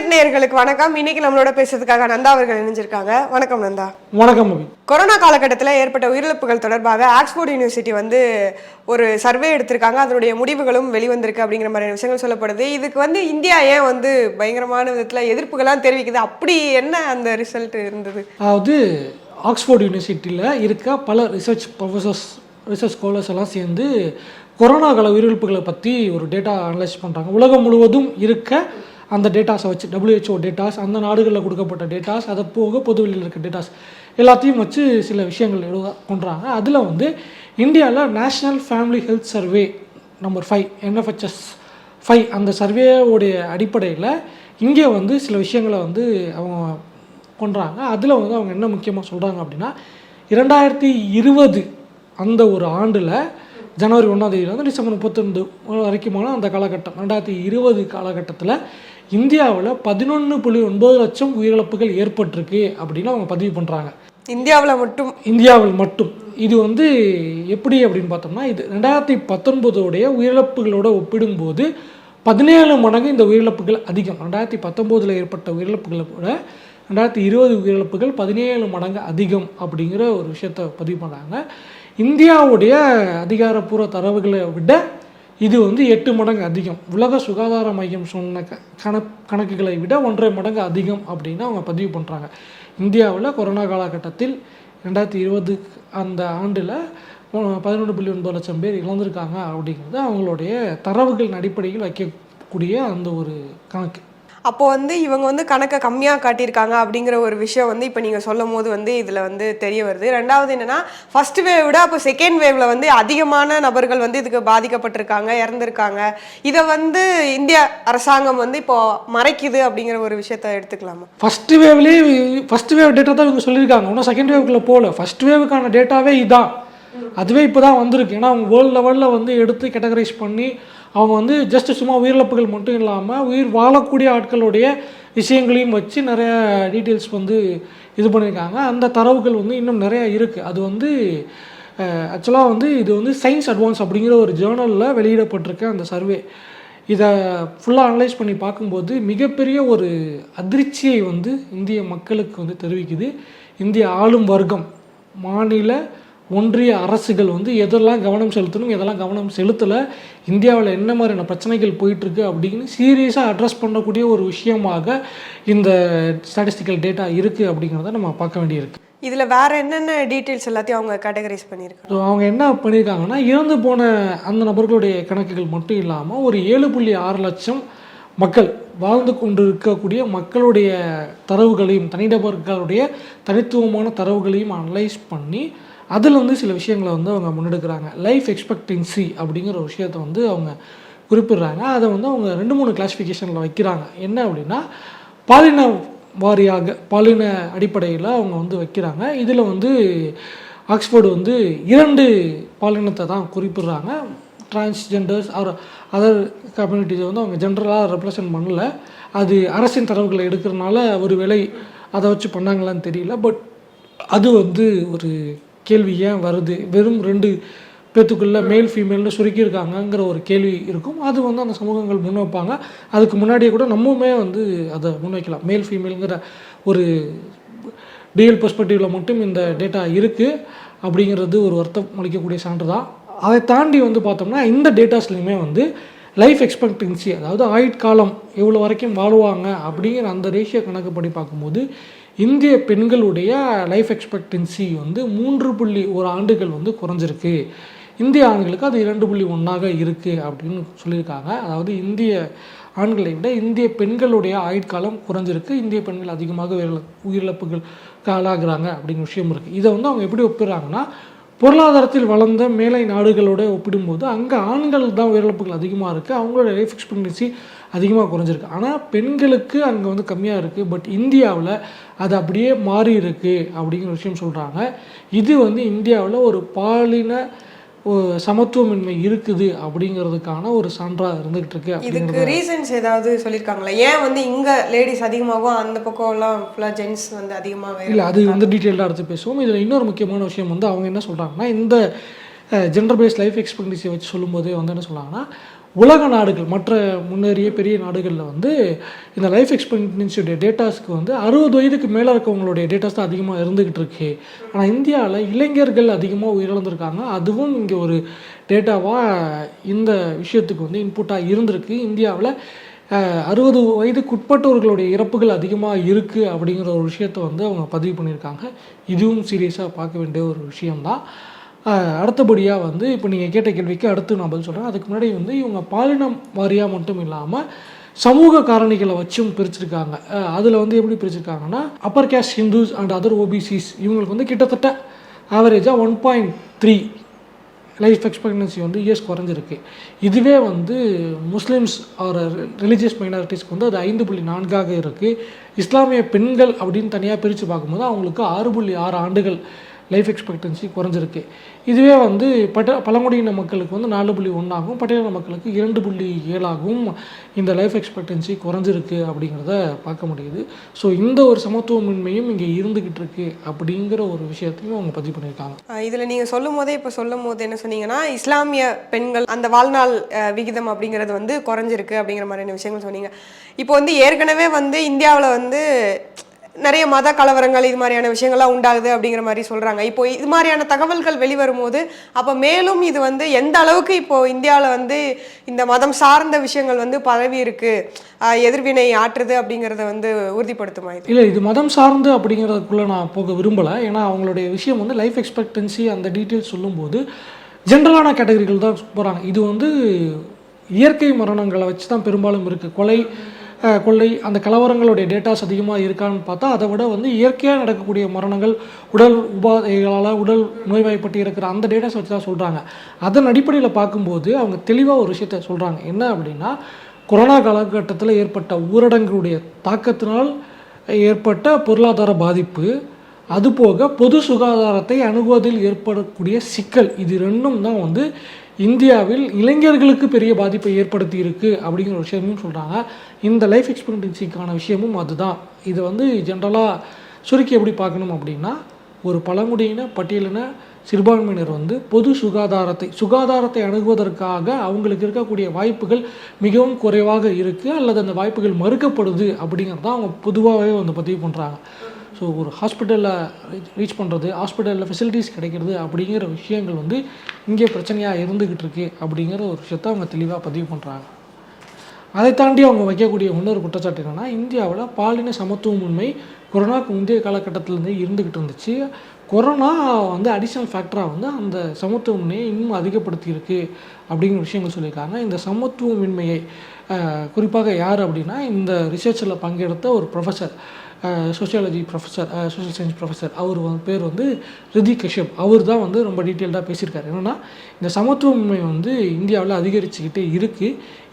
Unset நேயர்களுக்கு வணக்கம். இன்னைக்கு நம்மளோட பேசுறதுக்காக நந்தா அவர்கள் இணைஞ்சிருக்காங்க. வணக்கம் நந்தா. வணக்கம் கொரோனா காலகட்டத்தில் ஏற்பட்ட உயிரிழப்புகள் தொடர்பாக ஆக்ஸ்போர்ட் யூனிவர்சிட்டி வந்து ஒரு சர்வே எடுத்திருக்காங்க. அதனுடைய முடிவுகளும் வெளிவந்திருக்கு அப்படிங்கிற மாதிரியான விஷயங்கள் சொல்லப்படுது. இதுக்கு வந்து இந்தியா ஏன் வந்து பயங்கரமான விதத்தில் எதிர்ப்புகள்லாம் தெரிவிக்குது? அப்படி என்ன அந்த ரிசல்ட் இருந்தது? அதாவது ஆக்ஸ்போர்ட் யூனிவர்சிட்டியில் இருக்க பல ரிசர்ச் ப்ரொஃபசர்ஸ் ரிசர்ச் ஸ்காலர்ஸ் எல்லாம் சேர்ந்து கொரோனா கால உயிரிழப்புகளை பற்றி ஒரு டேட்டா அனலைஸ் பண்ணுறாங்க உலகம் முழுவதும் இருக்க அந்த டேட்டாஸை வச்சு டபிள்யூஹெச்ஓ டேட்டாஸ் அந்த நாடுகளில் கொடுக்கப்பட்ட டேட்டாஸ் அதை போக பொதுவெளியில் இருக்க டேட்டாஸ் எல்லாத்தையும் வச்சு சில விஷயங்கள் எழுத கொண்டுறாங்க. அதில் வந்து இந்தியாவில் national family health survey number five NFHS five அந்த சர்வேவோடைய அடிப்படையில் இங்கே வந்து சில விஷயங்களை வந்து அவங்க கொண்டுறாங்க. அதில் வந்து அவங்க என்ன முக்கியமாக சொல்கிறாங்க அப்படின்னா இரண்டாயிரத்தி இருபது அந்த ஒரு ஆண்டில் ஜனவரி ஒன்றாம் தேதியிலேருந்து டிசம்பர் முப்பத்தொன்று வரைக்குமான அந்த காலகட்டம் ரெண்டாயிரத்தி இருபது காலகட்டத்தில் இந்தியாவில் பதினொன்று புள்ளி ஒன்பது லட்சம் உயிரிழப்புகள் ஏற்பட்டிருக்கு அப்படின்னு அவங்க பதிவு பண்ணுறாங்க இந்தியாவில் மட்டும்? இந்தியாவில் மட்டும். இது வந்து எப்படி அப்படின்னு பார்த்தோம்னா இது ரெண்டாயிரத்தி பத்தொன்பதோடைய உயிரிழப்புகளோட ஒப்பிடும்போது பதினேழு மடங்கு இந்த உயிரிழப்புகள் அதிகம். ரெண்டாயிரத்தி பத்தொம்போதில் ஏற்பட்ட உயிரிழப்புகளை விட ரெண்டாயிரத்தி இருபது உயிரிழப்புகள் பதினேழு மடங்கு அதிகம் அப்படிங்கிற ஒரு விஷயத்தை பதிவு பண்ணுறாங்க இந்தியாவுடைய அதிகாரப்பூர்வ தரவுகளை விட இது வந்து எட்டு மடங்கு அதிகம். உலக சுகாதார மையம் சொன்ன க கணக்குகளை விட ஒன்றரை மடங்கு அதிகம் அப்படின்னு அவங்க பதிவு பண்ணுறாங்க இந்தியாவில் கொரோனா காலகட்டத்தில் ரெண்டாயிரத்தி இருபது அந்த ஆண்டில் பதினொன்று புள்ளி ஒன்பது லட்சம் பேர் இழந்திருக்காங்க அப்படிங்கிறது அவங்களுடைய தரவுகளின் அடிப்படையில் வைக்கக்கூடிய அந்த ஒரு கணக்கு. அப்போ வந்து இவங்க வந்து கணக்கை கம்மியாக காட்டியிருக்காங்க அப்படிங்கிற ஒரு விஷயம் வந்து இப்போ நீங்கள் சொல்லும் போது வந்து இதில் வந்து தெரிய வருது. ரெண்டாவது என்னன்னா ஃபர்ஸ்ட் வேவ் விட அப்போ செகண்ட் வேவ்ல வந்து அதிகமான நபர்கள் வந்து இதுக்கு பாதிக்கப்பட்டிருக்காங்க இறந்துருக்காங்க. இதை வந்து இந்திய அரசாங்கம் வந்து இப்போ மறைக்குது அப்படிங்கிற ஒரு விஷயத்த எடுத்துக்கலாமா? ஃபஸ்ட்டு வேவ்லேயே ஃபர்ஸ்ட் வேவ் டேட்டா தான் இவங்க சொல்லியிருக்காங்க. இன்னும் செகண்ட் வேவ்க்குள்ளே போகல. ஃபர்ஸ்ட் வேவுக்கான டேட்டாவே இதான். அதுவே இப்போ தான் வந்திருக்கு. ஏன்னா அவங்க வேர்ல்டு லெவலில் வந்து எடுத்து கேட்டகரைஸ் பண்ணி அவங்க வந்து ஜஸ்ட் சும்மா உயிரிழப்புகள் மட்டும் இல்லாமல் உயிர் வாழக்கூடிய ஆட்களுடைய விஷயங்களையும் வச்சு நிறைய டீட்டெயில்ஸ் வந்து இது பண்ணியிருக்காங்க அந்த தரவுகள் வந்து இன்னும் நிறையா இருக்குது அது வந்து ஆக்சுவலாக வந்து இது வந்து சயின்ஸ் அட்வான்ஸ் அப்படிங்கிற ஒரு ஜேர்னலில் வெளியிடப்பட்டிருக்க அந்த சர்வே இதை ஃபுல்லாக அனலைஸ் பண்ணி பார்க்கும்போது மிகப்பெரிய ஒரு அதிர்ச்சியை வந்து இந்திய மக்களுக்கு வந்து தெரிவிக்குது. இந்திய ஆளும் வர்க்கம் மாநில ஒன்றிய அரசுகள் வந்து எதெல்லாம் கவனம் செலுத்தணும் எதெல்லாம் கவனம் செலுத்தலை இந்தியாவில் என்ன மாதிரியான பிரச்சனைகள் போயிட்டுருக்கு அப்படின்னு சீரியஸாக அட்ரஸ் பண்ணக்கூடிய ஒரு விஷயமாக இந்த ஸ்டாட்டிஸ்டிக்கல் டேட்டா இருக்குது அப்படிங்கிறத நம்ம பார்க்க வேண்டியிருக்கு. இதில் வேற என்னென்ன டீட்டெயில்ஸ் எல்லாத்தையும் அவங்க கேட்டகரைஸ் பண்ணியிருக்காங்க? ஸோ அவங்க என்ன பண்ணியிருக்காங்கன்னா இறந்து போன அந்த நபர்களுடைய கணக்குகள் மட்டும் இல்லாமல் ஒரு ஏழு புள்ளி ஆறு லட்சம் மக்கள் வாழ்ந்து கொண்டு இருக்கக்கூடிய மக்களுடைய தரவுகளையும் தனிநபர்களுடைய தனித்துவமான தரவுகளையும் அனலைஸ் பண்ணி அதில் வந்து சில விஷயங்களை வந்து அவங்க முன்னெடுக்கிறாங்க. லைஃப் எக்ஸ்பெக்டன்சி அப்படிங்கிற ஒரு விஷயத்தை வந்து அவங்க குறிப்பிடுறாங்க. அதை வந்து அவங்க ரெண்டு மூணு கிளாஸிஃபிகேஷனில் வைக்கிறாங்க. என்ன அப்படின்னா பாலின வாரியாக பாலின அடிப்படையில் அவங்க வந்து வைக்கிறாங்க. இதில் வந்து ஆக்ஸ்போர்டு வந்து இரண்டு பாலினத்தை தான் குறிப்பிடுறாங்க. டிரான்ஸ்ஜெண்டர்ஸ் அவர் அதர் கம்யூனிட்டிஸை வந்து அவங்க ஜென்ரலாக ரெப்ரசன்ட் பண்ணல. அது அரசின் தரவுகளை எடுக்கிறனால ஒரு வேலை அதை வச்சு பண்ணாங்களான்னு தெரியல. பட் அது வந்து ஒரு கேள்வி ஏன் வருது? வெறும் ரெண்டு பேத்துக்குள்ளே மேல் ஃபீமேல்னு சுருக்கியிருக்காங்கங்கிற ஒரு கேள்வி இருக்கும். அது வந்து அந்த சமூகங்கள் முன் வைப்பாங்க அதுக்கு முன்னாடியே கூட நம்முமே வந்து அதை முன்வைக்கலாம். மேல் ஃபீமேலுங்கிற ஒரு டிஎல் பெர்ஸ்பெக்டிவில் மட்டும் இந்த டேட்டா இருக்குது அப்படிங்கிறது ஒரு வருத்தம் அளிக்கக்கூடிய சான்று தான். அதை தாண்டி வந்து பார்த்தோம்னா இந்த டேட்டாஸ்லையுமே வந்து லைஃப் எக்ஸ்பெக்டன்சி அதாவது ஆயுட்காலம் எவ்வளோ வரைக்கும் வாழுவாங்க அப்படிங்கிற அந்த ரேஷியோ கணக்குப்படி பார்க்கும்போது இந்திய பெண்களுடைய லைஃப் எக்ஸ்பெக்டன்சி வந்து மூன்று புள்ளி ஒரு ஆண்டுகள் வந்து குறைஞ்சிருக்கு. இந்திய ஆண்களுக்கு அது இரண்டு புள்ளி ஒன்றாக இருக்குது அப்படின்னு சொல்லியிருக்காங்க. அதாவது இந்திய ஆண்களை விட இந்திய பெண்களுடைய ஆயுட்காலம் குறைஞ்சிருக்கு. இந்திய பெண்கள் அதிகமாக உயிரிழ உயிரிழப்புகளுக்கு ஆளாகிறாங்க அப்படிங்கிற விஷயம் இருக்குது இதை வந்து அவங்க எப்படி ஒப்பிடுறாங்கன்னா பொருளாதாரத்தில் வளர்ந்த மேலை நாடுகளோட ஒப்பிடும்போது அங்கே ஆண்கள் தான் உயிரிழப்புகள் அதிகமாக இருக்குது அவங்களோட லைஃப் எக்ஸ்பெக்டன்சி அதிகமாக குறைஞ்சிருக்கு. ஆனால் பெண்களுக்கு அங்கே வந்து கம்மியாக இருக்குது பட் இந்தியாவில் அது அப்படியே மாறி இருக்கு அப்படிங்கிற விஷயம் சொல்கிறாங்க இது வந்து இந்தியாவில் ஒரு பாலின சமத்துவமின்மை இருக்குது அப்படிங்கிறதுக்கான ஒரு சான்றாக இருந்துகிட்டு இருக்கு இதுக்கு ரீசன்ஸ் ஏதாவது சொல்லியிருக்காங்களா? ஏன் வந்து இங்க லேடிஸ் அதிகமாகவும் அந்த பக்கம் எல்லாம் ஃபுல்லாக ஜென்ஸ் வந்து அதிகமாக இல்லை அது வந்து டீட்டெயிலாக எடுத்து பேசுவோம். இதில் இன்னொரு முக்கியமான விஷயம் வந்து அவங்க என்ன சொல்கிறாங்கன்னா இந்த ஜெண்டர் பேஸ் லைஃப் எக்ஸ்பெக்டன்சி வச்சு சொல்லும்போதே வந்து என்ன சொல்கிறாங்கன்னா உலக நாடுகள் மற்ற முன்னேறிய பெரிய நாடுகளில் வந்து இந்த லைஃப் எக்ஸ்பெக்டன்சியுடைய டேட்டாஸ்க்கு வந்து அறுபது வயதுக்கு மேலே இருக்கவங்களுடைய டேட்டாஸ் தான் அதிகமாக இருந்துக்கிட்டு இருக்கு. ஆனால் இந்தியாவில் இளைஞர்கள் அதிகமாக உயிரிழந்திருக்காங்க. அதுவும் இங்கே ஒரு டேட்டாவாக இந்த விஷயத்துக்கு வந்து இன்புட்டாக இருந்திருக்கு. இந்தியாவில் அறுபது வயதுக்குட்பட்டவர்களுடைய இறப்புகள் அதிகமாக இருக்குது அப்படிங்கிற ஒரு விஷயத்தை வந்து அவங்க பதிவு பண்ணியிருக்காங்க. இதுவும் சீரியஸாக பார்க்க வேண்டிய ஒரு விஷயம்தான். அடுத்தபடியாக வந்து இப்போ நீங்கள் கேட்ட கேள்விக்கு அடுத்து நான் பதில் சொல்கிறேன் அதுக்கு முன்னாடி வந்து இவங்க பாலினம் வாரியாக மட்டும் இல்லாமல் சமூக காரணிகளை வச்சும் பிரிச்சிருக்காங்க. அதில் வந்து எப்படி பிரிச்சிருக்காங்கன்னா upper caste Hindus and other OBCs இவங்களுக்கு வந்து கிட்டத்தட்ட ஆவரேஜாக one point three life expectancy வந்து இயர்ஸ் குறைஞ்சிருக்கு. இதுவே வந்து முஸ்லீம்ஸ் ஆர் ரிலீஜியஸ் மைனாரிட்டிஸ்க்கு வந்து அது ஐந்து புள்ளி நான்காக இருக்குது இஸ்லாமிய பெண்கள் அப்படின்னு தனியாக பிரித்து பார்க்கும்போது அவங்களுக்கு ஆறு புள்ளி ஆறு ஆண்டுகள் லைஃப் எக்ஸ்பெக்டன்சி குறைஞ்சிருக்கு. இதுவே வந்து பட்ட பழங்குடியின மக்களுக்கு வந்து நாலு புள்ளி ஒன்றாகும் பட்டியலின மக்களுக்கு இரண்டு புள்ளி ஏழாகவும் இந்த லைஃப் எக்ஸ்பெக்டன்சி குறைஞ்சிருக்கு அப்படிங்கிறத பார்க்க முடியுது. ஸோ இந்த ஒரு சமத்துவமின்மையும் இங்கே இருந்துக்கிட்டு இருக்கு அப்படிங்கிற ஒரு விஷயத்தையும் அவங்க பதிவு பண்ணியிருக்காங்க. இதில் நீங்கள் சொல்லும் போதே இப்போ சொல்லும் போது என்ன சொன்னீங்கன்னா இஸ்லாமிய பெண்கள் அந்த வாழ்நாள் விகிதம் அப்படிங்கிறது வந்து குறைஞ்சிருக்கு அப்படிங்கிற மாதிரியான விஷயங்கள் சொன்னீங்க. இப்போ வந்து ஏற்கனவே வந்து இந்தியாவில் வந்து நிறைய மத கலவரங்கள் இது மாதிரியான விஷயங்கள்லாம் உண்டாகுது அப்படிங்கிற மாதிரி சொல்றாங்க. இப்போ இது மாதிரியான தகவல்கள் வெளிவரும் போது மேலும் இது வந்து எந்த அளவுக்கு இப்போ இந்தியாவில் வந்து இந்த மதம் சார்ந்த விஷயங்கள் வந்து பரவி இருக்கு எதிர்வினை ஆற்றுது அப்படிங்கிறத வந்து உறுதிப்படுத்துமா இது? இல்லை இது மதம் சார்ந்து அப்படிங்கிறதுக்குள்ளே நான் போக விரும்பலை. ஏன்னா அவங்களுடைய விஷயம் வந்து லைஃப் எக்ஸ்பெக்டன்சி அந்த டீட்டெயில்ஸ் சொல்லும்போது ஜென்ரலான கேட்டகரிகள் தான் போகிறாங்க இது வந்து இயற்கை மரணங்களை வச்சு தான் பெரும்பாலும் இருக்குது கொலை கொள்ளை அந்த கலவரங்களுடைய டேட்டாஸ் அதிகமாக இருக்கான்னு பார்த்தா அதை விட வந்து இயற்கையாக நடக்கக்கூடிய மரணங்கள் உடல் உபாதைகளால் உடல் நோய்வாய்ப்பட்டு இருக்கிற அந்த டேட்டாஸ் வச்சு தான் சொல்கிறாங்க அதன் அடிப்படையில் பார்க்கும்போது அவங்க தெளிவாக ஒரு விஷயத்த சொல்கிறாங்க என்ன அப்படின்னா கொரோனா காலகட்டத்தில் ஏற்பட்ட ஊரடங்குடைய தாக்கத்தினால் ஏற்பட்ட பொருளாதார பாதிப்பு அதுபோக பொது சுகாதாரத்தை அணுகுவதில் ஏற்படக்கூடிய சிக்கல் இது ரெண்டும் தான் வந்து இந்தியாவில் இளைஞர்களுக்கு பெரிய பாதிப்பை ஏற்படுத்தி இருக்கு அப்படிங்கிற ஒரு விஷயமும் சொல்கிறாங்க இந்த லைஃப் எக்ஸ்பெக்டன்சிக்கான விஷயமும் அதுதான். இதை வந்து ஜென்ரலாக சுருக்கி எப்படி பார்க்கணும் அப்படின்னா ஒரு பழங்குடியின பட்டியலின சிறுபான்மையினர் வந்து பொது சுகாதாரத்தை சுகாதாரத்தை அணுகுவதற்காக அவங்களுக்கு இருக்கக்கூடிய வாய்ப்புகள் மிகவும் குறைவாக இருக்குது அல்லது அந்த வாய்ப்புகள் மறுக்கப்படுது அப்படிங்கிறத அவங்க பொதுவாகவே வந்து பதிவு பண்ணுறாங்க ஸோ ஒரு ஹாஸ்பிட்டலில் ரீச் பண்ணுறது ஹாஸ்பிட்டலில் ஃபெசிலிட்டிஸ் கிடைக்கிறது அப்படிங்கிற விஷயங்கள் வந்து இங்கே பிரச்சனையாக இருந்துக்கிட்டு இருக்கு அப்படிங்கிற ஒரு விஷயத்த அவங்க தெளிவாக பதிவு பண்ணுறாங்க அதை தாண்டி அவங்க வைக்கக்கூடிய இன்னொரு குற்றச்சாட்டு என்னென்னா இந்தியாவில் பாலின சமத்துவமின்மை கொரோனாக்கு முந்தைய காலகட்டத்திலேருந்து இருந்துக்கிட்டு இருந்துச்சு. கொரோனா வந்து அடிஷ்னல் ஃபேக்டராக வந்து அந்த சமத்துவமின்மையை இன்னும் அதிகப்படுத்தியிருக்கு அப்படிங்கிற விஷயங்கள் சொல்லியிருக்காங்க. இந்த சமத்துவமின்மையை குறிப்பாக யார் அப்படின்னா இந்த ரிசர்ச்சில் பங்கெடுத்த ஒரு professor sociology professor social science professor அவர் பேர் வந்து ரிதி கஷ்யப். அவர் தான் வந்து ரொம்ப டீட்டெயில்டாக பேசியிருக்காரு. என்னென்னா இந்த சமத்துவமின்மை வந்து இந்தியாவில் அதிகரிச்சுக்கிட்டே இருக்குது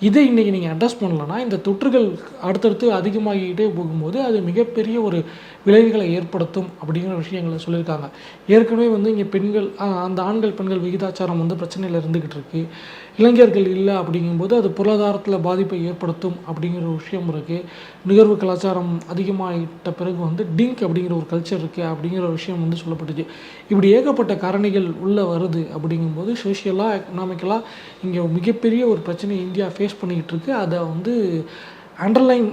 இதை இன்றைக்கி நீங்கள் அட்ரஸ் பண்ணலன்னா இந்த தொற்றுகள் அடுத்தடுத்து அதிகமாகிக்கிட்டே போகும்போது அது மிகப்பெரிய ஒரு விளைவுகளை ஏற்படுத்தும் அப்படிங்கிற விஷயங்களை சொல்லியிருக்காங்க. ஏற்கனவே வந்து இங்கே பெண்கள் அந்த ஆண்கள் பெண்கள் விகிதாச்சாரம் வந்து பிரச்சனையில் இருந்துக்கிட்டு இருக்கு. இளைஞர்கள் இல்லை அப்படிங்கும்போது அது பொருளாதாரத்தில் பாதிப்பை ஏற்படுத்தும் அப்படிங்கிற ஒரு விஷயம் இருக்குது நுகர்வு கலாச்சாரம் அதிகமாகிட்ட பிறகு வந்து டிங்க் அப்படிங்கிற ஒரு கல்ச்சர் இருக்குது அப்படிங்கிற விஷயம் வந்து சொல்லப்பட்டுச்சு. இப்படி ஏகப்பட்ட காரணிகள் உள்ளே வருது அப்படிங்கும்போது சோஷியலாக எக்கனாமிக்கலாக இங்கே மிகப்பெரிய ஒரு பிரச்சனையை இந்தியா ஃபேஸ் பண்ணிக்கிட்டு இருக்கு. அதை வந்து அண்டர்லைன்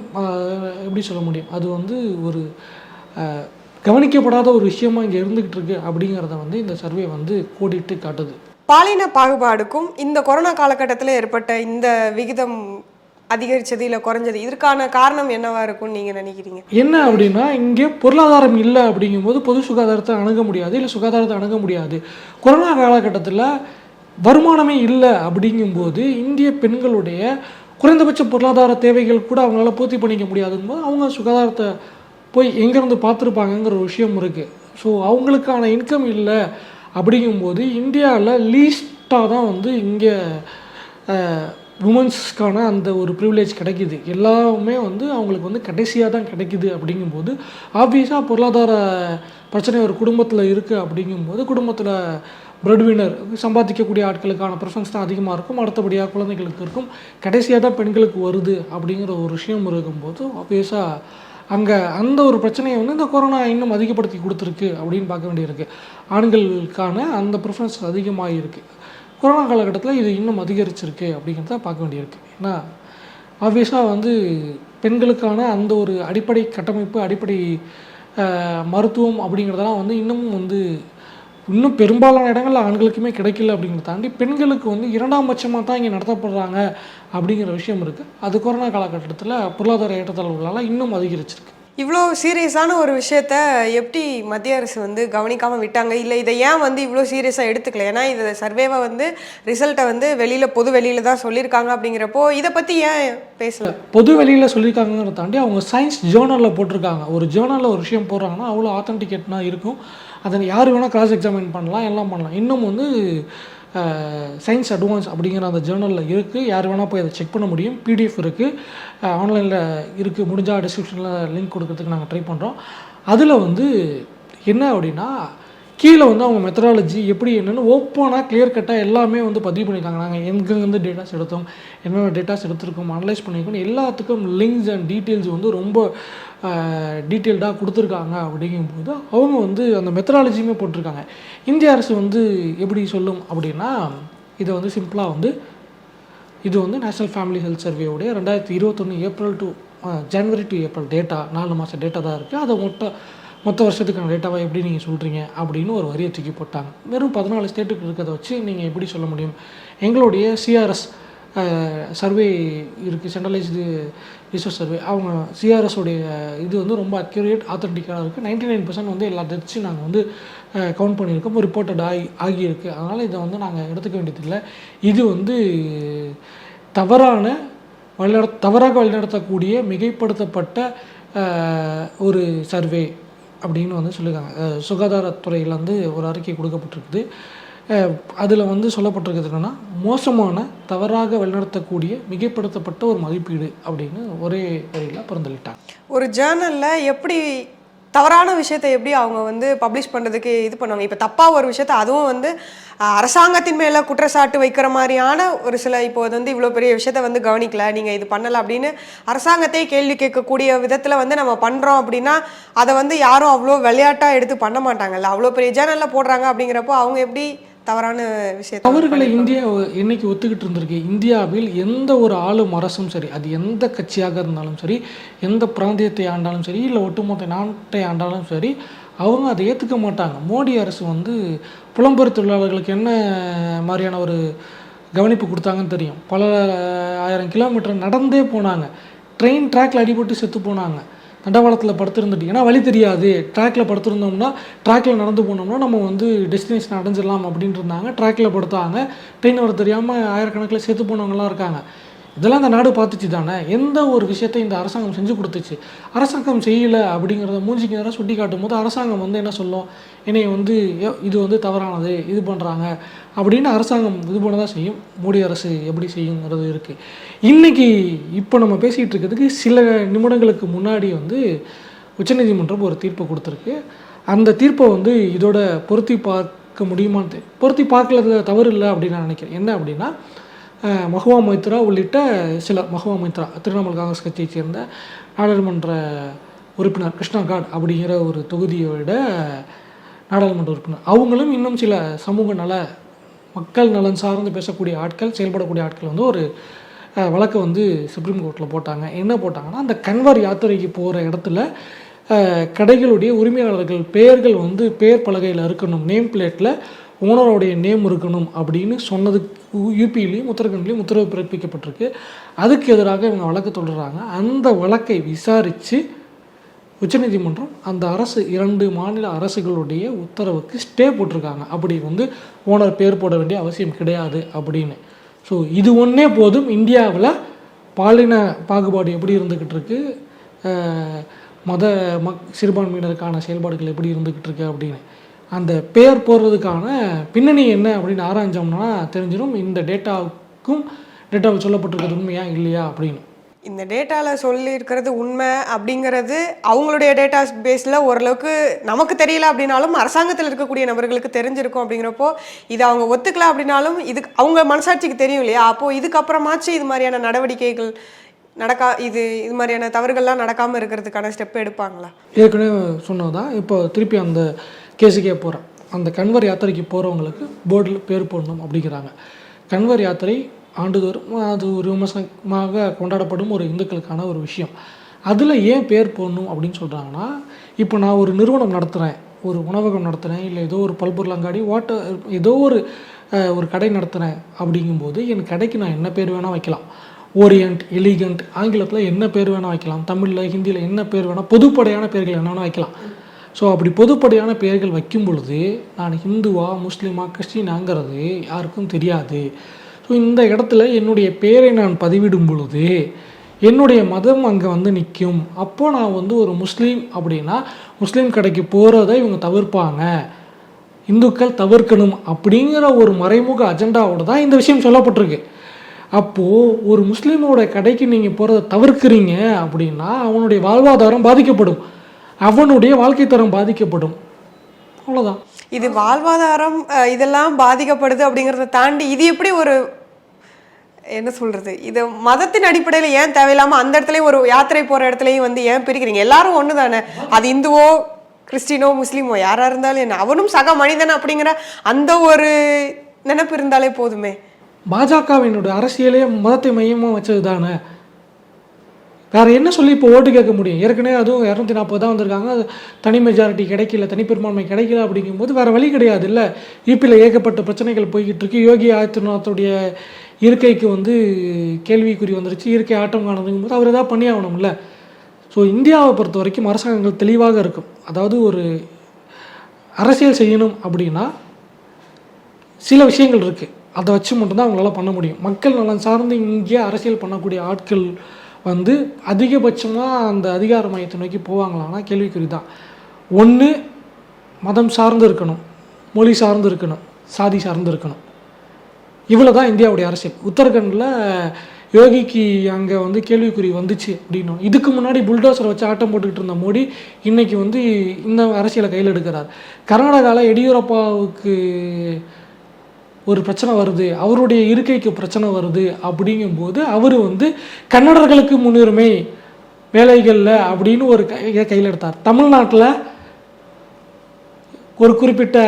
எப்படி சொல்ல முடியும்? அது வந்து ஒரு கவனிக்கப்படாத ஒரு விஷயமா இங்கே இருந்துக்கிட்டு இருக்கு அப்படிங்கிறத வந்து இந்த சர்வே வந்து கோடிட்டு காட்டுது. பாலின பாகுபாடுக்கும் இந்த கொரோனா காலகட்டத்தில் ஏற்பட்ட இந்த விகிதம் அதிகரிச்சது இல்லை குறைஞ்சது இதற்கான காரணம் என்னவா இருக்கும்னு நீங்க நினைக்கிறீங்க? என்ன அப்படின்னா இங்கே பொருளாதாரம் இல்லை அப்படிங்கும்போது பொது சுகாதாரத்தை அணுக முடியாது இல்லை சுகாதாரத்தை அணுக முடியாது. கொரோனா காலகட்டத்தில் வருமானமே இல்லை அப்படிங்கும்போது இந்திய பெண்களுடைய குறைந்தபட்ச பொருளாதார தேவைகள் கூட அவங்களால பூர்த்தி பண்ணிக்க முடியாதுங்கும் போது அவங்க சுகாதாரத்தை போய் எங்கேருந்து பார்த்துருப்பாங்கங்கிற ஒரு விஷயம் இருக்குது ஸோ அவங்களுக்கான இன்கம் இல்லை அப்படிங்கும்போது இந்தியாவில் லீஸ்ட்டாக தான் வந்து இங்கே உமன்ஸ்க்கான அந்த ஒரு ப்ரிவிலேஜ் கிடைக்கிது. எல்லாமே வந்து அவங்களுக்கு வந்து கடைசியாக தான் கிடைக்கிது அப்படிங்கும்போது ஆப்வியஸாக பொருளாதார பிரச்சனை ஒரு குடும்பத்தில் இருக்குது அப்படிங்கும்போது குடும்பத்தில் பிரெட்வினர் சம்பாதிக்கக்கூடிய ஆட்களுக்கான ப்ரிஃபரன்ஸ் தான் அதிகமாக இருக்கும். அடுத்தபடியாக குழந்தைகளுக்கு இருக்கும். கடைசியாக தான் பெண்களுக்கு வருது அப்படிங்கிற ஒரு விஷயம் இருக்கும்போது ஆப்வியஸாக அங்கே அந்த ஒரு பிரச்சனையை வந்து இந்த கொரோனா இன்னும் அதிகப்படுத்தி கொடுத்துருக்கு அப்படின்னு பார்க்க வேண்டியிருக்கு. ஆண்களுக்கான அந்த ப்ரிஃபரன்ஸ் அதிகமாக இருக்குது கொரோனா காலகட்டத்தில் இது இன்னும் அதிகரிச்சிருக்கு அப்படிங்கிறத பார்க்க வேண்டியிருக்கு. ஏன்னா ஆப்வியஸாக வந்து பெண்களுக்கான அந்த ஒரு அடிப்படை கட்டமைப்பு அடிப்படை மருத்துவம் அப்படிங்கிறதெல்லாம் வந்து இன்னமும் வந்து இன்னும் பெரும்பாலான இடங்கள்ல ஆண்களுக்குமே கிடைக்கல அப்படிங்கிறத தாண்டி பெண்களுக்கு வந்து இரண்டாம் பட்சமாக தான் இங்கே நடத்தப்படுறாங்க அப்படிங்கிற விஷயம் இருக்குது அது கொரோனா காலகட்டத்தில் பொருளாதார ஏற்றத்தாழ்வுகளால் இன்னும் அதிகரிச்சிருக்கு. இவ்வளோ சீரியஸான ஒரு விஷயத்த எப்படி மத்திய அரசு வந்து கவனிக்காமல் விட்டாங்க? இல்லை இதை ஏன் வந்து இவ்வளோ சீரியஸாக எடுத்துக்கல? ஏன்னா இது சர்வேவை வந்து ரிசல்ட்டை வந்து வெளியில் பொது வெளியில் தான் சொல்லியிருக்காங்க அப்படிங்கிறப்போ இதை பற்றி ஏன் பேசல? பொது வெளியில் சொல்லியிருக்காங்கிறத தாண்டி அவங்க சயின்ஸ் ஜேர்னலில் போட்டிருக்காங்க. ஒரு ஜேர்னலில் ஒரு விஷயம் போடுறாங்கன்னா அவ்வளோ ஆத்தென்டிகேட்னா இருக்கும். அதை யார் வேணால் கிராஸ் எக்ஸாமின் பண்ணலாம் எல்லாம் பண்ணலாம். இன்னும் வந்து சயின்ஸ் அட்வான்ஸ் அப்படிங்கிற அந்த ஜேர்னலில் இருக்குது யார் வேணால் போய் அதை செக் பண்ண முடியும். பிடிஎஃப் இருக்குது ஆன்லைனில் இருக்குது முடிஞ்சால் டிஸ்கிரிப்ஷனில் லிங்க் கொடுக்கறதுக்கு நாங்கள் ட்ரை பண்ணுறோம் அதில் வந்து என்ன அப்படின்னா கீழே வந்து அவங்க மெத்தடாலஜி எப்படி என்னென்னு ஓப்பனாக கிளியர் கட்டாக எல்லாமே வந்து பதிவு பண்ணியிருக்காங்க நாங்கள் எங்கெங்கேருந்து டேட்டாஸ் எடுத்தோம் என்னென்ன டேட்டாஸ் எடுத்திருக்கோம் அனலைஸ் பண்ணியிருக்கோம் எல்லாத்துக்கும் லிங்க்ஸ் அண்ட் டீட்டெயில்ஸ் வந்து ரொம்ப டீட்டெயில்டாக கொடுத்துருக்காங்க அப்படிங்கும்போது அவங்க வந்து அந்த மெத்தடாலஜியுமே போட்டிருக்காங்க. இந்திய அரசு வந்து எப்படி சொல்லும் அப்படின்னா இதை வந்து சிம்பிளாக வந்து இது வந்து நேஷ்னல் ஃபேமிலி ஹெல்த் சர்வேவுடைய ரெண்டாயிரத்தி இருபத்தொன்று April to January to April data நாலு மாதம் டேட்டா தான் இருக்குது அதை மொட்டை மொத்த வருஷத்துக்கான டேட்டாவை எப்படி நீங்கள் சொல்கிறீங்க அப்படின்னு ஒரு வரியை தூக்கி போட்டாங்க. வெறும் பதினாலு ஸ்டேட்டுக்கு இருக்கிறத வச்சு நீங்கள் எப்படி சொல்ல முடியும்? எங்களுடைய சிஆர்எஸ் சர்வே இருக்குது சென்ட்ரலைஸ்டு ரிசர்ச் சர்வே அவங்க சிஆர்எஸ்ஸுடைய இது வந்து ரொம்ப அக்யூரேட் ஆத்தன்டிக்காக இருக்குது நைன்டி நைன் பர்சன்ட் வந்து எல்லா டெத்ஸையும் நாங்கள் வந்து கவுண்ட் பண்ணியிருக்கோம். ரிப்போர்ட்டட் ஆகி ஆகியிருக்கு. அதனால் இதை வந்து நாங்கள் எடுத்துக்க வேண்டியதில்லை. இது வந்து தவறான வழிநட தவறாக வழிநடத்தக்கூடிய மிகைப்படுத்தப்பட்ட ஒரு சர்வே அப்படின்னு வந்து சொல்லியிருக்காங்க. சுகாதாரத்துறையில் வந்து ஒரு அறிக்கை கொடுக்கப்பட்டிருக்குது. அதில் வந்து சொல்லப்பட்டிருக்கிறது என்னென்னா மோசமான தவறாக வழிநடத்தக்கூடிய மிகைப்படுத்தப்பட்ட ஒரு மதிப்பீடு அப்படின்னு ஒரே வரியில் பரிந்துரைட்டாங்க ஒரு ஜேர்னலில் எப்படி தவறான விஷயத்தை எப்படி அவங்க வந்து பப்ளிஷ் பண்ணுறதுக்கு இது பண்ணுவாங்க? இப்போ தப்பாக ஒரு விஷயத்த அதுவும் வந்து அரசாங்கத்தின் மேலே குற்றச்சாட்டு வைக்கிற மாதிரியான ஒரு சில இப்போ அது வந்து இவ்வளோ பெரிய விஷயத்த வந்து கவனிக்கல. நீங்கள் இது பண்ணலை அப்படின்னு அரசாங்கத்தையே கேள்வி கேட்கக்கூடிய விதத்தில் வந்து நம்ம பண்ணுறோம் அப்படின்னா அதை வந்து யாரும் அவ்வளோ விளையாட்டாக எடுத்து பண்ண மாட்டாங்கல்ல. அவ்வளோ பெரிய ஜேனலில் போடுறாங்க அப்படிங்கிறப்போ அவங்க எப்படி தவறான விஷயத்தை தவறுகளை இந்தியா என்னைக்கு ஒத்துக்கிட்டு இருந்திருக்கு? இந்தியாவில் எந்த ஒரு ஆளும் அரசும் சரி அது எந்த கட்சியாக இருந்தாலும் சரி எந்த பிராந்தியத்தை ஆண்டாலும் சரி இல்லை ஒட்டுமொத்த நாட்டை ஆண்டாலும் சரி அவங்க அதை ஏற்றுக்க மாட்டாங்க. மோடி அரசு வந்து புலம்பெயர் தொழிலாளர்களுக்கு என்ன மாதிரியான ஒரு கவனிப்பு கொடுத்தாங்கன்னு தெரியும். பல ஆயிரம் கிலோமீட்டர் நடந்தே போனாங்க. ட்ரெயின் ட்ராக்ல அடிபட்டு செத்து போனாங்க. தண்டவாளத்தில் படுத்திருந்துட்டு ஏன்னா வழி தெரியாது. ட்ராக்ல படுத்திருந்தோம்னா ட்ராக்ல நடந்து போனோம்னா நம்ம வந்து டெஸ்டினேஷன் அடைஞ்சிடலாம் அப்படின்ட்டு இருந்தாங்க. ட்ராக்ல படுத்தாங்க. ட்ரெயின் வர தெரியாமல் ஆயிரக்கணக்கில் செத்து போனவங்கலாம் இருக்காங்க. இதெல்லாம் இந்த நாடு பார்த்துச்சு தானே? எந்த ஒரு விஷயத்தை இந்த அரசாங்கம் செஞ்சு கொடுத்துச்சு? அரசாங்கம் செய்யலை அப்படிங்கிறத மூஞ்சிக்கு நேரம் சுட்டி காட்டும் போது அரசாங்கம் வந்து என்ன சொல்லும்? என்னை வந்து இது வந்து தவறானது இது பண்ணுறாங்க அப்படின்னு அரசாங்கம் இது பண்ண தான் செய்யும். மோடி அரசு எப்படி செய்யுங்கிறது இருக்குது இன்றைக்கி இப்போ நம்ம பேசிகிட்டு இருக்கிறதுக்கு சில நிமிடங்களுக்கு முன்னாடி வந்து உச்சநீதிமன்றம் ஒரு தீர்ப்பை கொடுத்துருக்கு. அந்த தீர்ப்பை வந்து இதோட பொருத்தி பார்க்க முடியுமான்னு பொருத்தி பார்க்கல தவறு இல்லை அப்படின்னு நான் நினைக்கிறேன். என்ன அப்படின்னா மஹுவா மைத்ரா உள்ளிட்ட சில மஹுவா மைத்ரா திரிணாமுல் காங்கிரஸ் கட்சியைச் சேர்ந்த நாடாளுமன்ற உறுப்பினர் கிருஷ்ணா காட் அப்படிங்கிற ஒரு தொகுதியோட நாடாளுமன்ற உறுப்பினர். அவங்களும் இன்னும் சில சமூக நல மக்கள் நலன் சார்ந்து பேசக்கூடிய ஆட்கள் செயல்படக்கூடிய ஆட்கள் வந்து ஒரு வழக்கை வந்து சுப்ரீம் கோர்ட்டில் போட்டாங்க. என்ன போட்டாங்கன்னா அந்த கன்வர் யாத்திரைக்கு போகிற இடத்துல கடைகளுடைய உரிமையாளர்கள் பெயர்கள் வந்து பெயர் பலகையில் இருக்கணும் நேம் பிளேட்டில் ஓனருடைய நேம் இருக்கணும் அப்படின்னு சொன்னதுக்கு யூபியிலையும் உத்தரகண்ட்லேயும் உத்தரவு பிறப்பிக்கப்பட்டிருக்கு. அதுக்கு எதிராக இவங்க வழக்கு தொடர்றாங்க. அந்த வழக்கை விசாரித்து உச்சநீதிமன்றம் அந்த அரசு இரண்டு மாநில அரசுகளுடைய உத்தரவுக்கு ஸ்டே போட்டிருக்காங்க. அப்படி வந்து ஓனர் பேர் போட வேண்டிய அவசியம் கிடையாது அப்படின்னு. ஸோ இது ஒன்றே போதும். இந்தியாவில் பாலின பாகுபாடு எப்படி இருந்துக்கிட்டு இருக்கு மத மக் சிறுபான்மையினருக்கான செயல்பாடுகள் எப்படி இருந்துக்கிட்டு இருக்கு அப்படின்னு. அந்த பேர் போடுறதுக்கான பின்னணி என்ன அப்படின்னு ஆராய்ஞ்சோம்னா தெரிஞ்சிடும் இந்த டேட்டாவுக்கும் டேட்டாவில் சொல்லப்பட்டிருக்கிறது உண்மையா இல்லையா அப்படின்னு. இந்த டேட்டாவில் சொல்லியிருக்கிறது உண்மை அப்படிங்கிறது அவங்களுடைய டேட்டா பேஸில் ஓரளவுக்கு நமக்கு தெரியல அப்படின்னாலும் அரசாங்கத்தில் இருக்கக்கூடிய நபர்களுக்கு தெரிஞ்சிருக்கும் அப்படிங்கிறப்போ இது அவங்க ஒத்துக்கல அப்படின்னாலும் இதுக்கு அவங்க மனசாட்சிக்கு தெரியும் இல்லையா? அப்போது இதுக்கப்புறமாச்சு இது மாதிரியான நடவடிக்கைகள் நடக்கா இது இது மாதிரியான தவறுகள்லாம் நடக்காமல் இருக்கிறதுக்கான ஸ்டெப் எடுப்பாங்களா? ஏற்கனவே சொன்னது தான் இப்போ திருப்பி அந்த கேஸுக்கே போகிறேன் அந்த கன்வர் யாத்திரைக்கு போகிறவங்களுக்கு போர்டில் பேர் போடணும் அப்படிங்கிறாங்க. கன்வர் யாத்திரை ஆண்டுதோறும் அது ஒரு விமர்சனமாக கொண்டாடப்படும் ஒரு இந்துக்களுக்கான ஒரு விஷயம். அதில் ஏன் பேர் போடணும் அப்படின்னு சொல்கிறாங்கன்னா இப்போ நான் ஒரு நிறுவனம் நடத்துகிறேன் ஒரு உணவகம் நடத்துகிறேன் இல்லை ஏதோ ஒரு பல்பொருள் அங்காடி வாட்டர் ஏதோ ஒரு ஒரு கடை நடத்துகிறேன் அப்படிங்கும்போது என் கடைக்கு நான் என்ன பேர் வேணால் வைக்கலாம். ஓரியன்ட் எலிகண்ட் ஆங்கிலத்தில் என்ன பேர் வேணால் வைக்கலாம். தமிழில் ஹிந்தியில் என்ன பேர் வேணால் பொதுப்படையான பேர்கள் என்ன வேணால் வைக்கலாம். ஸோ அப்படி பொதுப்படையான பெயர்கள் வைக்கும் பொழுது நான் ஹிந்துவா முஸ்லீமா கிறிஸ்டினாங்கிறது யாருக்கும் தெரியாது. ஸோ இந்த இடத்துல என்னுடைய பெயரை நான் பதிவிடும் பொழுது என்னுடைய மதம் அங்கே வந்து நிற்கும். அப்போ நான் வந்து ஒரு முஸ்லீம் அப்படின்னா முஸ்லீம் கடைக்கு போகிறத இவங்க தவிர்ப்பாங்க. இந்துக்கள் தவிர்க்கணும் அப்படிங்கிற ஒரு மறைமுக அஜெண்டாவோட தான் இந்த விஷயம் சொல்லப்பட்டிருக்கு. அப்போது ஒரு முஸ்லீமோட கடைக்கு நீங்கள் போகிறத தவிர்க்கிறீங்க அப்படின்னா அவனுடைய வாழ்வாதாரம் பாதிக்கப்படும். அவனுடைய வாழ்க்கை தரம் பாதிக்கப்படும். அவ்வளோதான் இது வாழ்வாதாரம் இதெல்லாம் பாதிக்கப்படுது அப்படிங்கிறத தாண்டி இது எப்படி ஒரு என்ன சொல்றது இது மதத்தின் அடிப்படையில ஏன் தேவையில்லாம அந்த இடத்துலயும் ஒரு யாத்திரை போற இடத்துலயும் வந்து ஏன் பிரிக்கிறீங்க? எல்லாரும் ஒண்ணு தானே அது இந்துவோ கிறிஸ்டினோ முஸ்லீமோ யாரா இருந்தாலும் என்ன அவனும் சக மனிதன் அப்படிங்கிற அந்த ஒரு நினைப்பு இருந்தாலே போதுமே. பாஜகவினுடைய அரசியலே மதத்தை மையமாக வச்சது தானே வேறு என்ன சொல்லி இப்போ ஓட்டு கேட்க முடியும்? ஏற்கனவே அதுவும் இரநூத்தி நாற்பது தான் வந்திருக்காங்க. அது தனி மெஜாரிட்டி கிடைக்கல தனிப்பெரும்பான்மை கிடைக்கல அப்படிங்கும்போது வேறு வழி கிடையாது இல்லை யூபியில் ஏகப்பட்ட பிரச்சனைகள் போய்கிட்டு இருக்கு. யோகி ஆதித்யநாத்துடைய இருக்கைக்கு வந்து கேள்விக்குறி வந்துருச்சு. இருக்கை ஆட்டம் காணதுங்கும்போது அவர் ஏதாவது பண்ணி ஆகணும்ல? ஸோ இந்தியாவை பொறுத்த வரைக்கும் அரசாங்கங்கள் தெளிவாக இருக்கும். அதாவது ஒரு அரசியல் செய்யணும் அப்படின்னா சில விஷயங்கள் இருக்குது அதை வச்சு மட்டும்தான் அவங்களால பண்ண முடியும். மக்கள் நலன் சார்ந்து இங்கே அரசியல் பண்ணக்கூடிய ஆட்கள் வந்து அதிகபட்சமாக அந்த அதிகார மையத்தை நோக்கி போவாங்களான்னா கேள்விக்குறி தான் ஒன்று மதம் சார்ந்து இருக்கணும் மொழி சார்ந்து இருக்கணும் சாதி சார்ந்து இருக்கணும். இவ்வளோ தான் இந்தியாவுடைய அரசியல் உத்தரகண்டில் யோகிக்கு அங்கே வந்து கேள்விக்குறி வந்துச்சு அப்படின்னும். இதுக்கு முன்னாடி புல்டோசரை வச்சு ஆட்டம் போட்டுக்கிட்டு இருந்த மோடி இன்னைக்கு வந்து இந்த அரசியலை கையில் எடுக்கிறார். கர்நாடகாவில் எடியூரப்பாவுக்கு ஒரு பிரச்சனை வருது அவருடைய இருக்கைக்கு பிரச்சனை வருது அப்படிங்கும்போது அவர் வந்து கன்னடர்களுக்கு முன்னுரிமை வேலைகளில் அப்படின்னு ஒரு கை கையில் எடுத்தார். தமிழ்நாட்டில் ஒரு குறிப்பிட்ட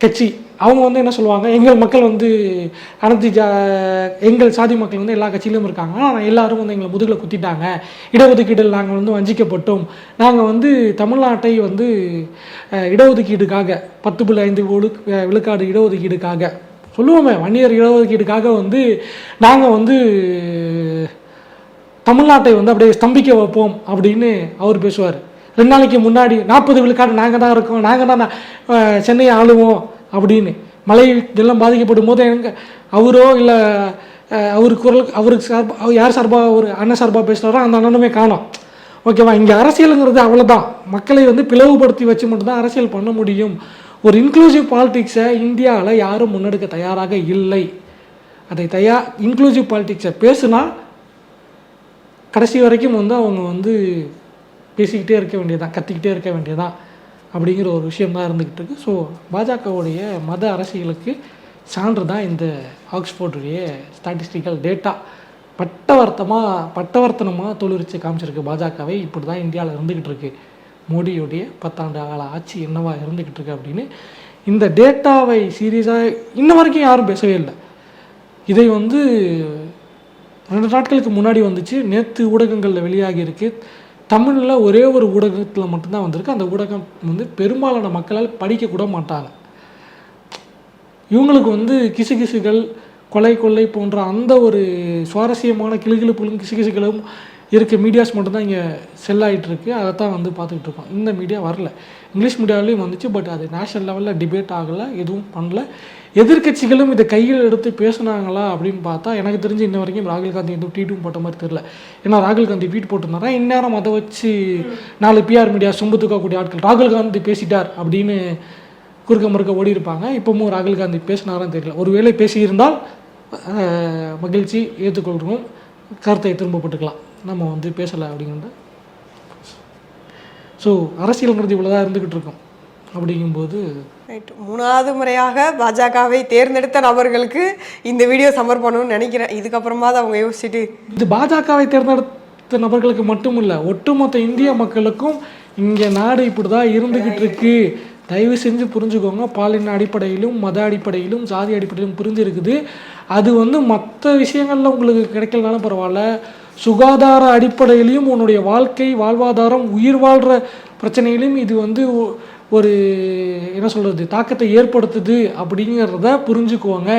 கட்சி அவங்க வந்து என்ன சொல்லுவாங்க எங்கள் மக்கள் வந்து அனைத்து ஜா எங்கள் சாதி மக்கள் வந்து எல்லா கட்சியிலும் இருக்காங்க. ஆனால் எல்லாரும் வந்து எங்களை முதுகில் குத்திட்டாங்க. இடஒதுக்கீடில் நாங்கள் வந்து வஞ்சிக்கப்பட்டோம். நாங்கள் வந்து தமிழ்நாட்டை வந்து இடஒதுக்கீடுக்காக பத்து புள்ளி ஐந்து விழு விழுக்காடு இடஒதுக்கீடுக்காக சொல்லுவோமே வன்னியர் இடஒதுக்கீடுக்காக வந்து நாங்கள் வந்து தமிழ்நாட்டை வந்து அப்படியே ஸ்தம்பிக்க வைப்போம் அப்படின்னு அவர் பேசுவார். ரெண்டு நாளைக்கு முன்னாடி நாற்பது விழுக்காடு நாங்கள் தான் இருக்கோம். நாங்கள் தான் சென்னையை ஆளுவோம். அப்படின்னு. மழை வெள்ளம் பாதிக்கப்படும் போது எங்க அவரோ இல்லை அவர் குரல் அவருக்கு சார்பாக அவர் யார் சார்பாக ஒரு அண்ணன் சார்பாக பேசுகிறாரோ அந்த அண்ணனுமே காணோம். ஓகேவா இங்கே அரசியலுங்கிறது அவ்வளோதான் மக்களை வந்து பிளவுபடுத்தி வச்சு மட்டும்தான் அரசியல் பண்ண முடியும். ஒரு இன்க்ளூசிவ் பாலிடிக்ஸை இந்தியாவில் யாரும் முன்னெடுக்க தயாராக இல்லை. அதை தயா இன்க்ளூசிவ் பாலிடிக்ஸை பேசுனா கடைசி வரைக்கும் வந்து அவங்க வந்து பேசிக்கிட்டே இருக்க வேண்டியதான் கத்திக்கிட்டே இருக்க வேண்டியதான் அப்படிங்கிற ஒரு விஷயம் தான் இருந்துக்கிட்டு இருக்கு ஸோ பாஜகவுடைய மத அரசியலுக்கு சான்று தான் இந்த ஆக்ஸ்போர்டுடைய ஸ்டாட்டிஸ்டிக்கல் டேட்டா பட்டவர்த்தமாக பட்டவர்த்தனமாக தொழிற்சி காமிச்சிருக்கு பாஜகவை. இப்படி தான் இந்தியாவில் இருந்துக்கிட்டு இருக்கு மோடியுடைய பத்தாண்டு கால ஆட்சி என்னவா இருந்துக்கிட்டு இருக்கு அப்படின்னு. இந்த டேட்டாவை சீரியஸாக இன்ன வரைக்கும் யாரும் பேசவே இல்லை. இதை வந்து ரெண்டு நாட்களுக்கு முன்னாடி வந்துச்சு. நேற்று ஊடகங்களில் வெளியாகி இருக்குது தமிழில் ஒரே ஒரு ஊடகத்தில் மட்டும்தான் வந்திருக்கு. அந்த ஊடகம் வந்து பெரும்பாலான மக்களால் படிக்கக்கூட மாட்டாங்க. இவங்களுக்கு வந்து கிசுகிசுகள் கொலை கொள்ளை போன்ற அந்த ஒரு சுவாரஸ்யமான கிளுகிழுப்புகளும் கிசுகிசுகளும் இருக்க மீடியாஸ் மட்டும்தான் இங்கே செல் இருக்கு. அதை தான் வந்து பார்த்துக்கிட்டு இருக்கோம். இந்த மீடியா வரல. இங்கிலீஷ் மீடியாவிலையும் வந்துச்சு பட் அது நேஷனல் லெவலில் டிபேட் ஆகலை எதுவும் பண்ணல. எதிர்க்கட்சிகளும் இதை கையில் எடுத்து பேசுனாங்களா அப்படின்னு பார்த்தா எனக்கு தெரிஞ்சு இன்ன வரைக்கும் ராகுல் காந்தி எதுவும் ட்வீட்டும் போட்ட மாதிரி தெரியல. ஏன்னா ராகுல் காந்தி ட்வீட் போட்டிருந்தாரா? இந்நேரம் அதை வச்சு நாலு பிஆர் மீடியா சொம்பு தூக்கக்கூடிய ஆட்கள் ராகுல் காந்தி பேசிட்டார் அப்படின்னு குறுக்க முறுக்க ஓடி இருப்பாங்க. இப்போவும் ராகுல் காந்தி பேசினாரான்னு தெரியல. ஒருவேளை பேசியிருந்தால் மகிழ்ச்சி ஏற்றுக்கொள்கிறோம். கருத்தை திரும்பப்பட்டுக்கலாம் நம்ம வந்து பேசலை அப்படிங்கிறது. ஸோ அரசியல்ங்கிறது இவ்வளோதான் இருந்துக்கிட்டு இருக்கோம். அப்படிங்கும்போது ரைட் மூணாவது முறையாக பாஜகவை தேர்ந்தெடுத்த நபர்களுக்கு இந்த வீடியோ சமர்ப்பணம்னு நினைக்கிறேன். இதுக்கப்புறமா அவங்க யோசிச்சுட்டு இது பாஜகவை தேர்ந்தெடுத்த நபர்களுக்கு மட்டும் இல்லை ஒட்டுமொத்த இந்திய மக்களுக்கும் இங்கே நாடு இப்படி தான் இருந்துக்கிட்டு இருக்கு. தயவு செஞ்சு புரிஞ்சுக்கோங்க. பாலின அடிப்படையிலும் மத அடிப்படையிலும் ஜாதி அடிப்படையிலும் புரிஞ்சிருக்குது அது வந்து மற்ற விஷயங்களில் உங்களுக்கு கிடைக்கலனாலும் பரவாயில்ல. சுகாதார அடிப்படையிலையும் உன்னுடைய வாழ்க்கை வாழ்வாதாரம் உயிர் வாழ்கிற பிரச்சனையிலும் இது வந்து ஒரு என்ன சொல்கிறது தாக்கத்தை ஏற்படுத்துது அப்படிங்கிறத புரிஞ்சுக்குவோங்க.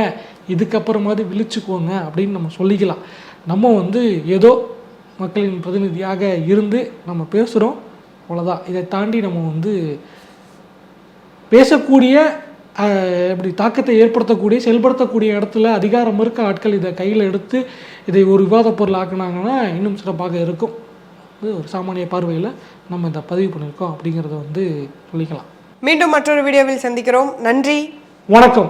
இதுக்கப்புறமாவது விழிச்சுக்குவோங்க அப்படின்னு நம்ம சொல்லிக்கலாம். நம்ம வந்து ஏதோ மக்களின் பிரதிநிதியாக இருந்து நம்ம பேசுகிறோம் அவ்வளோதான் இதை தாண்டி நம்ம வந்து பேசக்கூடிய இப்படி தாக்கத்தை ஏற்படுத்தக்கூடிய செயல்படுத்தக்கூடிய இடத்துல அதிகாரம் இருக்க ஆட்கள் இதை கையில் எடுத்து இதை ஒரு விவாத பொருள் ஆக்குனாங்கன்னா இன்னும் சிறப்பாக இருக்கும். இது ஒரு சாமானிய பார்வையில் நம்ம இதை பதிவு பண்ணியிருக்கோம் அப்படிங்கிறத வந்து சொல்லிக்கலாம். மீண்டும் மற்றொரு வீடியோவில் சந்திக்கிறோம். நன்றி. வணக்கம்.